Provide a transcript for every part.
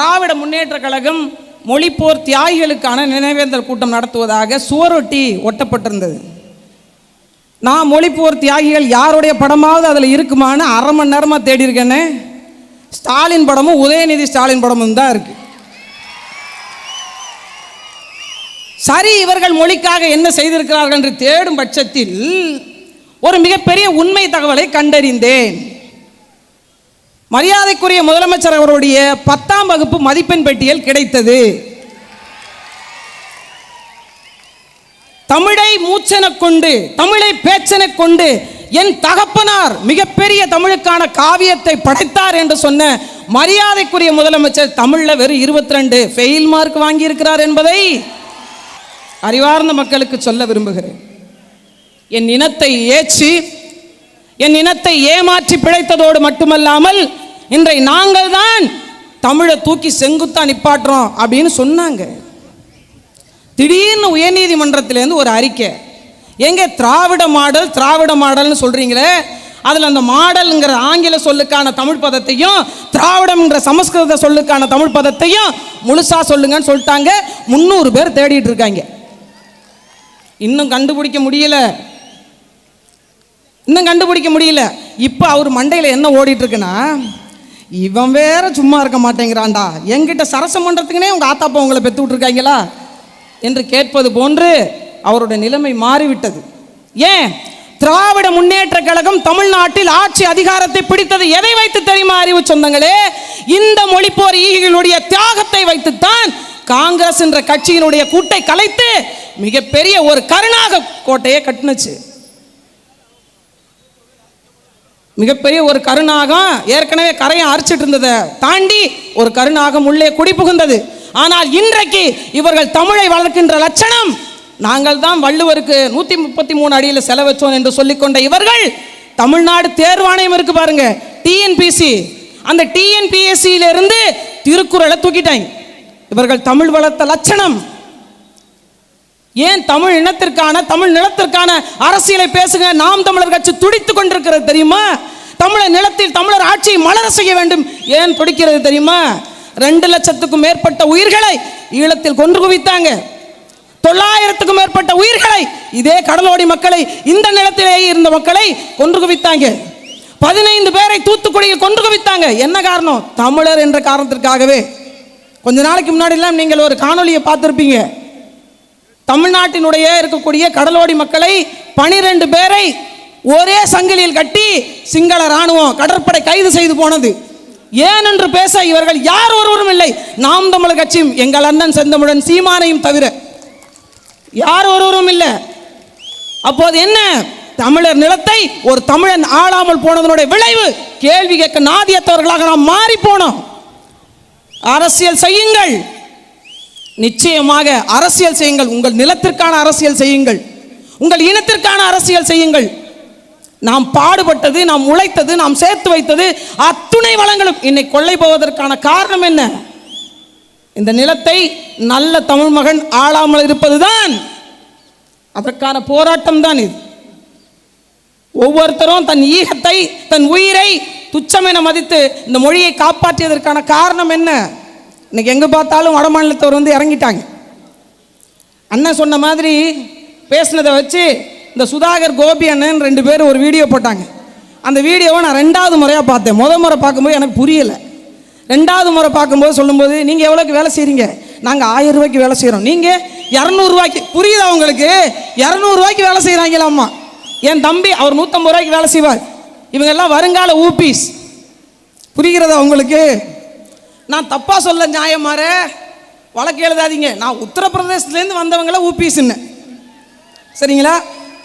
திராவிட முன்னேற்ற கழகம் மொழிப்போர் தியாகிகளுக்கான நினைவேந்தல் கூட்டம் நடத்துவதாக சுவரொட்டி ஒட்டப்பட்டிருந்தது. நான் மொழிப்போர் தியாகிகள் யாருடைய படமாவது அதில் இருக்குமான்னு அரை மணி நேரமாக தேடி இருக்கேன்னு ஸ்டாலின் படமும் உதயநிதி ஸ்டாலின் படமும் தான் இருக்கு. சரி இவர்கள் மொழிக்காக என்ன செய்திருக்கிறார்கள் என்று தேடும் பட்சத்தில் ஒரு மிகப்பெரிய உண்மை தகவலை கண்டறிந்தேன். மரியாதைக்குரிய முதலமைச்சர் அவருடைய பத்தாம் வகுப்பு மதிப்பெண் பட்டியல் கிடைத்தது. தமிழை மூச்சென கொண்டு தமிழை பேச்செனக் கொண்டு என் தகப்பனார் மிகப்பெரிய தமிழுக்கான காவியத்தை படைத்தார் என்று சொன்ன மரியாதைக்குரிய முதலமைச்சர் தமிழில் வெறும் இருபத்தி ரெண்டு ஃபெயில் மார்க் வாங்கியிருக்கிறார் என்பதை அறிவார்ந்த மக்களுக்கு சொல்ல விரும்புகிறேன். என் இனத்தை ஏற்றி என் இனத்தை ஏமாற்றி பிழைத்ததோடு மட்டுமல்லாமல் இன்றை நாங்கள் தான் தமிழை தூக்கி செங்குத்தா நிப்பாட்டுறோம் அப்படின்னு சொன்னாங்க. திடீர்னு உயர்நீதிமன்றத்திலேருந்து ஒரு அறிக்கை. எங்க திராவிட மாடல் திராவிட மாடல்னு சொல்றீங்களே அதில் அந்த மாடல்ங்கிற ஆங்கில சொல்லுக்கான தமிழ் பதத்தையும் திராவிடம்ங்கிற சமஸ்கிருத சொல்லுக்கான தமிழ் பதத்தையும் முழுசா சொல்லுங்கன்னு சொல்லிட்டாங்க. முந்நூறு பேர் தேடிட்டு இருக்காங்க. இன்னும் கண்டுபிடிக்க முடியல. இன்னும் கண்டுபிடிக்க முடியல. இப்போ அவர் மண்டையில் என்ன ஓடிட்டு இருக்குன்னா இவன் வேற சும்மா இருக்க மாட்டேங்கிறான்டா. என்கிட்ட சரசம் பண்ணுறதுக்குனே உங்கள் ஆத்தாப்பா உங்களை பெற்று விட்ருக்காங்களா என்று கேட்பது போன்று அவருடைய நிலைமை மாறிவிட்டது. ஏன்? திராவிட முன்னேற்ற கழகம் தமிழ்நாட்டில் ஆட்சி அதிகாரத்தை பிடித்தது எதை வைத்து தெரியுமா அறிவு சொந்தங்களே? இந்த மொழிப்போர் ஈகிகளுடைய தியாகத்தை வைத்துத்தான் காங்கிரஸ் என்ற கட்சியினுடைய கூட்டை கலைத்து மிகப்பெரிய ஒரு கருணாக கோட்டையை கட்டினுச்சு. மிகப்பெரிய ஒரு கருநாகம் ஏற்கனவே கரையை அரிச்சிட்டு இருந்ததை தாண்டி ஒரு கருநாகம் உள்ளே குடி புகுந்தது. ஆனால் இன்றைக்கு இவர்கள் தமிழை வளர்க்கின்ற லட்சணம் நாங்கள் தான் வள்ளுவருக்கு நூற்றி முப்பத்தி மூணு அடியில் செலவச்சோம் என்று சொல்லிக்கொண்ட இவர்கள் தமிழ்நாடு தேர்வாணையம் இருக்கு பாருங்க டிஎன்பிசி அந்த டிஎன்பிஎஸ்சியில இருந்து திருக்குறளை தூக்கிட்டாங்க. இவர்கள் தமிழ் வளர்த்த லட்சணம். ஏன் தமிழ் இனத்திற்கான தமிழ் நிலத்திற்கான அரசியலை பேசுங்க? நாம் தமிழர் கட்சி துடித்துக் கொண்டிருக்கிறது தெரியுமா? தமிழர் நிலத்தில் தமிழர் ஆட்சியை மலர செய்ய வேண்டும். ஏன் துடிக்கிறது தெரியுமா? ரெண்டு லட்சத்துக்கும் மேற்பட்ட உயிர்களை ஈழத்தில் கொன்று குவித்தாங்க. தொள்ளாயிரத்துக்கும் மேற்பட்ட உயிர்களை இதே கடலோடி மக்களை இந்த நிலத்திலேயே இருந்த மக்களை கொன்று குவித்தாங்க. பதினைந்து பேரை தூத்துக்குடியில் கொன்று குவித்தாங்க. என்ன காரணம்? தமிழர் என்ற காரணத்திற்காகவே. கொஞ்ச நாளைக்கு முன்னாடிலாம் நீங்கள் ஒரு காணொலியை பார்த்துருப்பீங்க. தமிழ்நாட்டினுடைய இருக்கக்கூடிய கடலோடி மக்களை பனிரெண்டு பேரை ஒரே சங்கிலியில் கட்டி சிங்கள ராணுவம் கடற்படை கைது செய்து போனது. ஏன் என்று பேச இவர்கள் யார் ஒருவரும் இல்லை. நாம் தமிழர் கட்சியும் எங்கள் அண்ணன் செந்தமுடன் சீமானையும் தவிர யார் ஒருவரும் இல்லை. அப்போது என்ன? தமிழர் நிலத்தை ஒரு தமிழன் ஆளாமல் போனதனுடைய விளைவு கேள்வி கேட்க நாதியத்தவர்களாக நாம் மாறி போனோம் அரசியல் செய்யுங்கள். நிச்சயமாக அரசியல் செய்யுங்கள். உங்கள் நிலத்திற்கான அரசியல் செய்யுங்கள். உங்கள் இனத்திற்கான அரசியல் செய்யுங்கள். நாம் பாடுபட்டது நாம் உழைத்தது நாம் சேர்த்து வைத்தது அத்துணை வளங்களும். என்னை கொள்ளை போவதற்கான காரணம் என்ன? இந்த நிலத்தை நல்ல தமிழ் மகன் ஆளாமல் இருப்பதுதான். அதற்கான போராட்டம் தான் இது. ஒவ்வொருத்தரும் தன் ஈகத்தை தன் உயிரை துச்சமென மதித்து இந்த மொழியை காப்பாற்றியதற்கான காரணம் என்ன? இன்னைக்கு எங்கே பார்த்தாலும் வட மாநிலத்தவர் வந்து இறங்கிட்டாங்க. அண்ணன் சொன்ன மாதிரி பேசினதை வச்சு இந்த சுதாகர் கோபி அண்ணன் ரெண்டு பேரும் ஒரு வீடியோ போட்டாங்க. அந்த வீடியோவை நான் ரெண்டாவது முறையாக பார்த்தேன். முத முறை பார்க்கும்போது எனக்கு புரியலை. ரெண்டாவது முறை பார்க்கும்போது சொல்லும்போது நீங்கள் எவ்வளோக்கு வேலை செய்கிறீங்க நாங்கள் ஆயிரம் ரூபாய்க்கு வேலை செய்கிறோம் நீங்கள் இரநூறுவாய்க்கு புரியுதா உங்களுக்கு? இரநூறுவாய்க்கு வேலை செய்கிறாங்களாம்மா என் தம்பி அவர் நூற்றம்பது ரூபாய்க்கு வேலை செய்வார். இவங்க எல்லாம் வருங்கால ஊபிஸ். புரிகிறதா உங்களுக்கு? நான் தப்பாக சொல்ல நியாயமாற வழக்கு எழுதாதீங்க. நான் உத்தரப்பிரதேசத்துலேருந்து வந்தவங்கள ஊபிசின்னு சரிங்களா?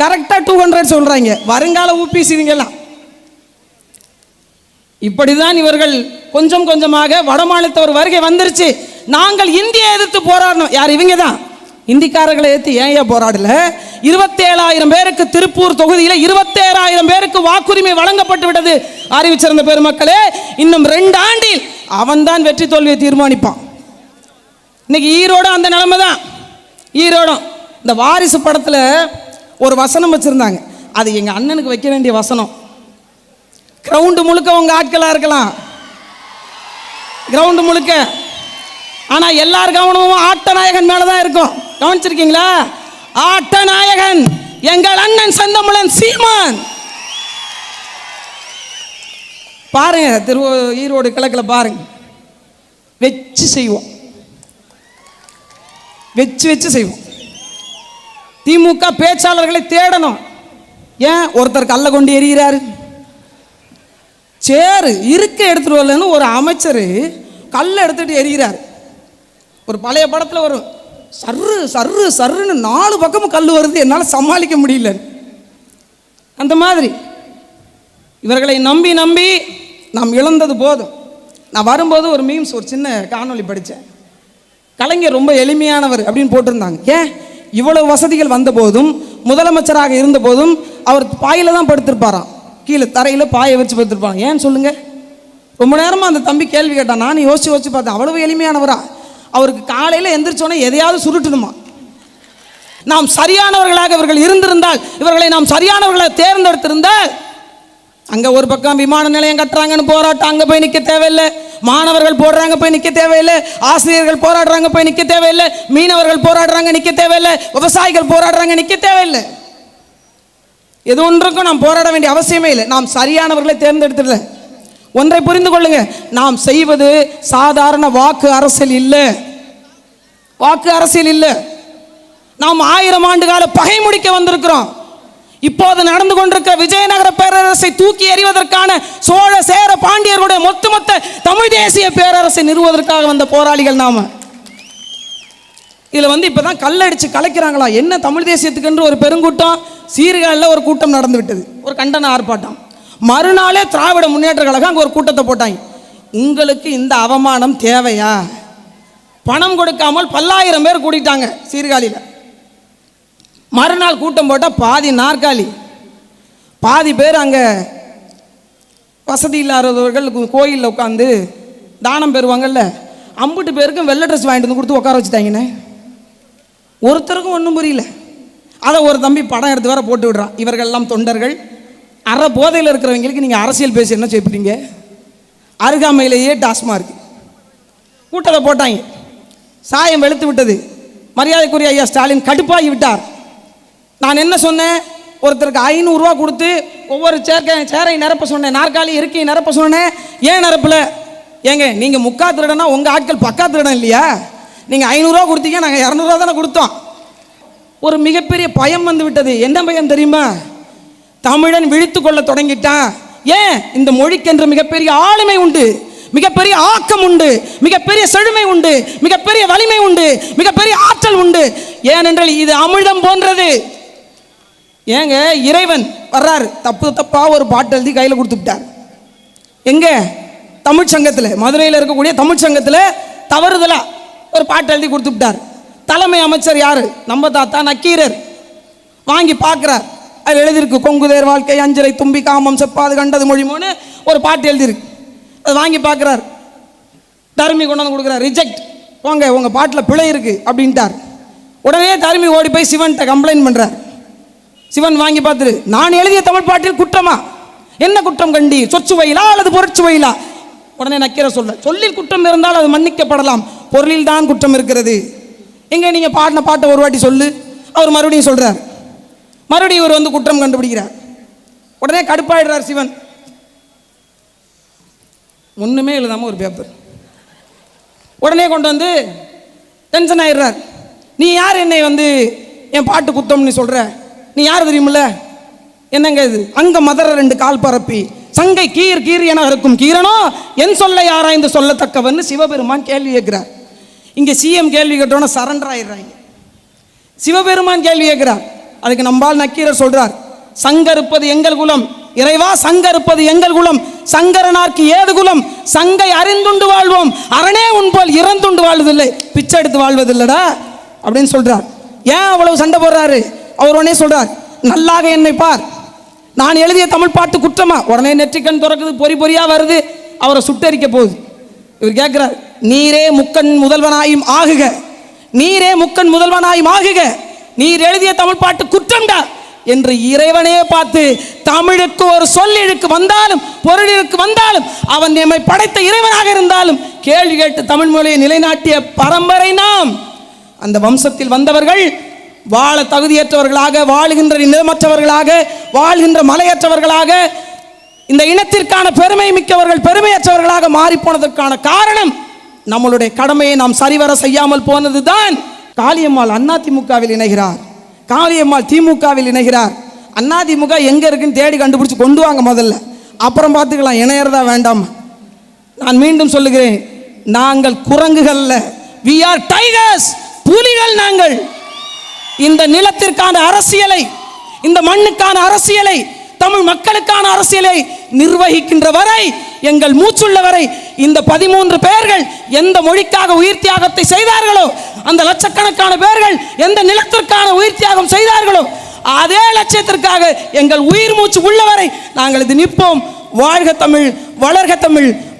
கரெக்டாக டூ ஹண்ட்ரட் சொல்கிறாங்க வருங்கால ஊபிஸ் இவங்கெல்லாம் இப்படிதான் இவர்கள் கொஞ்சம் கொஞ்சமாக வடமாநிலத்தவர் வருகை வந்துருச்சு. நாங்கள் இந்தியை எதிர்த்து போராடணும். யார்? இவங்க தான் இந்திக்காரர்களை எதிர்த்து ஏன் ஏன் போராடல? இருபத்தேழாயிரம் பேருக்கு திருப்பூர் தொகுதியில் இருபத்தேழாயிரம் பேருக்கு வாக்குரிமை வழங்கப்பட்டு விட்டது. அறிவிச்சிருந்த பெருமக்களே இன்னும் ரெண்டு ஆண்டில் அவன்தான் வெற்றி தோல்வியை தீர்மானிப்பான். இன்னைக்கு ஈரோடும் அந்த நிலைமை தான் ஈரோடும் இந்த வாரிசு படத்தில் ஒரு வசனம் வச்சுருந்தாங்க. அது எங்கள் அண்ணனுக்கு வைக்க வேண்டிய வசனம். கிரவுண்டு முழுக்க உங்கள் ஆட்களாக இருக்கலாம். கிரவுண்டு முழுக்க. ஆனால் எல்லார் கவனமும் ஆட்டநாயகன் மேலே தான் இருக்கும். கவனிச்சிருக்கீங்களா? ஆட்டநாயகன் எங்கள் அண்ணன் செந்தமிழன் சீமான். பாருங்க திரு ஈரோடு கிழக்கில் பாருங்க. வச்சு செய்வோம். வச்சு வச்சு செய்வோம். திமுக பேச்சாளர்களை தேடணும். ஏன்? ஒருத்தர் கல்லை கொண்டு எறிகிறாரு. சேரு இருக்க எடுத்துட்டு வரலன்னு ஒரு அமைச்சர் கல்லை எடுத்துட்டு எறிகிறார். ஒரு பழைய படத்தில் வரும் சர்ரு சர்ரு சர்ருன்னு நாலு பக்கமும் கல் வருது. என்னால் சமாளிக்க முடியல அந்த மாதிரி. இவர்களை நம்பி நம்பி நாம் இழந்தது போதும். நான் வரும்போது ஒரு மீம்ஸ் ஒரு சின்ன காணொளி படித்தேன். கலைஞர் ரொம்ப எளிமையானவர் அப்படின்னு போட்டிருந்தாங்க. ஏன்? இவ்வளவு வசதிகள் வந்த போதும் முதலமைச்சராக இருந்த போதும் அவர் பாயில் தான் படுத்திருப்பாராம். கீழே தரையில் பாயை வச்சு படுத்திருப்பாங்க. ஏன் சொல்லுங்க? ரொம்ப நேரமாக அந்த தம்பி கேள்வி கேட்டான். நானும் யோசிச்சு யோசிச்சு பார்த்தேன். அவ்வளவு எளிமையானவரா? அவருக்கு காலையில் எந்திரிச்சோன்னே எதையாவது சுருட்டணுமா? நாம் சரியானவர்களாக இவர்கள் இருந்திருந்தால் இவர்களை நாம் சரியானவர்களை தேர்ந்தெடுத்திருந்தால் அங்க ஒரு பக்கம் விமான நிலையம் கட்டுறாங்கன்னு போராட்டம் அங்க போய் நிக்க தேவையில்லை. மாணவர்கள் போடுறாங்க போய் நிக்க தேவையில்லை. ஆசிரியர்கள் போராடுறாங்க போய் நிக்க தேவையில்லை. மீனவர்கள் போராடுறாங்க நிக்க தேவையில்லை. விவசாயிகள் போராடுறாங்க நிக்க தேவையில்லை. எது ஒன்றுக்கும் நாம் போராட வேண்டிய அவசியமே இல்லை. நாம் சரியானவர்களை தேர்ந்தெடுத்துடல. ஒன்றை புரிந்து கொள்ளுங்க. நாம் செய்வது சாதாரண வாக்கு அரசியல் இல்லை. வாக்கு அரசியல் இல்லை. நாம் ஆயிரம் ஆண்டு கால பகை முடிக்க வந்திருக்கிறோம். இப்போது நடந்து கொண்டிருக்கிற விஜயநகர பேரரசை தூக்கி எறிவதற்கான சோழ சேர பாண்டியர்களுடைய மொத்தமொத்த தமிழ் தேசிய பேரரசை நிறுவுவதற்காக வந்த போராளிகள் நாம. இதில் வந்து இப்போ தான் கல்லடிச்சு கலைக்கிறாங்களா? என்ன தமிழ் தேசியத்துக்கென்று ஒரு பெருங்கூட்டம் சீர்காழில் ஒரு கூட்டம் நடந்து விட்டது. ஒரு கண்டன ஆர்ப்பாட்டம். மறுநாளே திராவிட முன்னேற்ற கழகம் அங்கே ஒரு கூட்டத்தை போட்டாங்க. உங்களுக்கு இந்த அவமானம் தேவையா? பணம் கொடுக்காமல் பல்லாயிரம் பேர் கூட்டிட்டாங்க சீர்காழியில். மறுநாள் கூட்டம் போட்டால் பாதி நாற்காலி. பாதி பேர் அங்கே வசதி இல்லாதவர்கள் கோயிலில் உட்காந்து தானம் பெறுவாங்கல்ல. அம்புட்டு பேருக்கும் வெள்ளை ட்ரெஸ் வாங்கிட்டு வந்து கொடுத்து உட்கார வச்சுட்டாங்கண்ணே. ஒருத்தருக்கும் ஒன்றும் புரியல. அதை ஒரு தம்பி படம் எடுத்து வேற போட்டு விடுறான் இவர்கள் எல்லாம் தொண்டர்கள். அற போதையில் இருக்கிறவங்களுக்கு நீங்கள் அரசியல் பேசி என்ன செய்ப்பீங்க அருகாமையிலேயே டாஸ்மார்க். கூட்டத்தை போட்டாங்க. சாயம் வெளுத்து விட்டது. மரியாதைக்குரிய ஐயா ஸ்டாலின் கடுப்பாகி விட்டார். நான் என்ன சொன்னேன்? ஒருத்தருக்கு ஐநூறுரூவா கொடுத்து ஒவ்வொரு சேர்க்கை சேரை நிரப்ப சொன்னேன். நாற்காலி இருக்கையை நிரப்ப சொன்னேன். ஏன் நிரப்பல? ஏங்க நீங்கள் முக்கா திருடனா உங்கள் ஆட்கள் பக்கா திருடன் இல்லையா? நீங்கள் ஐநூறுரூவா கொடுத்தீங்க நாங்கள் இரநூறுவா தானே கொடுத்தோம். ஒரு மிகப்பெரிய பயம் வந்து விட்டது. என்ன பயம் தெரியுமா? தமிழன் விழித்து கொள்ள தொடங்கிட்டான். ஏன்? இந்த மொழிக்கென்று மிகப்பெரிய ஆளுமை உண்டு. மிகப்பெரிய ஆக்கம் உண்டு. மிகப்பெரிய செழுமை உண்டு. மிகப்பெரிய வலிமை உண்டு. மிகப்பெரிய ஆற்றல் உண்டு. ஏனென்றால் இது அமிழ்தம் போன்றது. ஏங்க இறைவன் வர்றாரு. தப்பு தப்பாக ஒரு பாட்டு எழுதி கையில் கொடுத்துட்டார் எங்கே? தமிழ்ச்சங்கத்தில் மதுரையில் இருக்கக்கூடிய தமிழ் சங்கத்தில் ஒரு பாட்டு எழுதி கொடுத்துட்டார் தலைமை அமைச்சர் யார்? நம்ம தாத்தா நக்கீரர். வாங்கி பார்க்குறார். அதில் எழுதியிருக்கு கொங்குதேர் வாழ்க்கை அஞ்சலை தும்பி காமம் செப்பாது கண்டது மொழிமோன்னு ஒரு பாட்டு எழுதியிருக்கு. அது வாங்கி பார்க்குறார். தருமி கொண்டு வந்து கொடுக்குறார். ரிஜெக்ட் போங்க உங்கள் பாட்டில் பிழை இருக்குது அப்படின்ட்டார். உடனே தருமி ஓடி போய் சிவன்கிட்ட கம்ப்ளைண்ட் பண்ணுறார் சிவன் வாங்கி பார்த்துரு. நான் எழுதிய தமிழ் பாட்டில் குற்றமா? என்ன குற்றம் கண்டி? சொற்சுவையிலா அல்லது பொருட்சுவையிலா உடனே நக்கீர சொல்ல சொல்லில் குற்றம் இருந்தால் அது மன்னிக்கப்படலாம். பொருளில் தான் குற்றம் இருக்கிறது. எங்க நீங்க பாடின பாட்டை ஒரு வாட்டி சொல்லு. அவர் மறுபடியும் சொல்றார். மறுபடியும் இவர் வந்து குற்றம் கண்டுபிடிக்கிறார். உடனே கடுப்பாயிடுறார் சிவன். ஒண்ணுமே எழுதாம ஒரு பேப்பர் உடனே கொண்டு வந்து டென்ஷன் ஆயிடுறார். நீ யார் என்னை வந்து என் பாட்டு குத்தம்னு சொல்ற? நீ யார் தெரியுமில்ல? என்னங்க இது? அங்க மதர ரெண்டு கால் பரப்பி. சங்கை கீர் கீர் என இருக்கும் கீரனோ என் சொல்ல ஆராய்ந்து சொல்லத்தக்கவன்னு சிவபெருமான் கேள்வி கேட்கிறார். இங்க சிஎம் கேள்வி கேட்டோன்னே சரண்டர் ஆயிடுறாங்க. சிவபெருமான் கேள்வி கேட்கிறார். அதுக்கு நம்பால் நக்கீரர் சொல்றார் சங்கருப்பது எங்கள் குலம். இறைவா சங்கருப்பது எங்கள் குலம். சங்கரனார்க்கு ஏது குலம்? சங்கை அறிந்துண்டு வாழ்வோம். அரணே உன்போல் இறந்துண்டு வாழ்வதில்லை. பிச்சை எடுத்து வாழ்வதில்லடா. அப்படின்னு சொல்றார். ஏன் அவ்வளவு சண்டை போடுறாரு? அவர் உடனே சொல்றார் நல்லாக என்னை பார். நான் எழுதிய தமிழ் பாட்டு குற்றமா? உடனே நெற்றிக்கண் திறக்குது பொறி பொறியாக வருது. அவரை சுட்டரிக்க போகுது. இவர் கேட்குறார் நீரே முக்கண் முதல்வனாயும் ஆகுக. நீரே முக்கண் முதல்வனாயும் ஆகுக. நீர் எழுதிய தமிழ் பாட்டு குற்றம்டா. என்று இறைவனே பார்த்து தமிழுக்கு ஒரு சொல்லிழுக்கு வந்தாலும் பொருளிற்கு வந்தாலும் அவன் எம்மை படைத்த இறைவனாக இருந்தாலும் கேள்வி கேட்டு தமிழ் மொழியை நிலைநாட்டிய பரம்பரை நாம். அந்த வம்சத்தில் வந்தவர்கள் வாழ தகுதியற்றவர்களாக வாழுகின்ற நிலமற்றவர்களாக வாழ்கின்ற மலையற்றவர்களாக இந்த இனத்திற்கான பெருமை மிக்கவர்கள் பெருமையற்றவர்களாக மாறிப்போனதற்கான காரணம் நம்மளுடைய கடமையை நாம் சரிவர செய்யாமல் போனதுதான் காளியம்மாள் அதிமுகவில் இணைகிறார். காளியம்மாள் திமுகவில் இணைகிறார். அதிமுக எங்கே இருக்குன்னு தேடி கண்டுபிடிச்சி கொண்டு வாங்க முதல்ல. அப்புறம் பார்த்துக்கலாம் இணையறதா வேண்டாம்? நான் மீண்டும் சொல்லுகிறேன் நாங்கள் குரங்குகள்ல வி ஆர் டைகர்ஸ் புலிகள் நாங்கள். இந்த நிலத்திற்கான அரசியலை இந்த மண்ணுக்கான அரசியலை தமிழ் மக்களுக்கான அரசியலை நிர்வகிக்கின்ற வரை எங்கள் மூச்சுள்ள வரை இந்த பதிமூன்று பேர்கள் எந்த மொழிக்காக உயிர் தியாகத்தை செய்தார்களோ அந்த லட்சக்கணக்கான பேர்கள் எந்த நிலத்திற்கான உயிர் தியாகம் செய்தார்களோ அதே லட்சியத்திற்காக எங்கள் உயிர் மூச்சு உள்ளவரை நாங்கள் இது நிற்போம். வாழ்க தமிழ் வளர்க தமிழ்.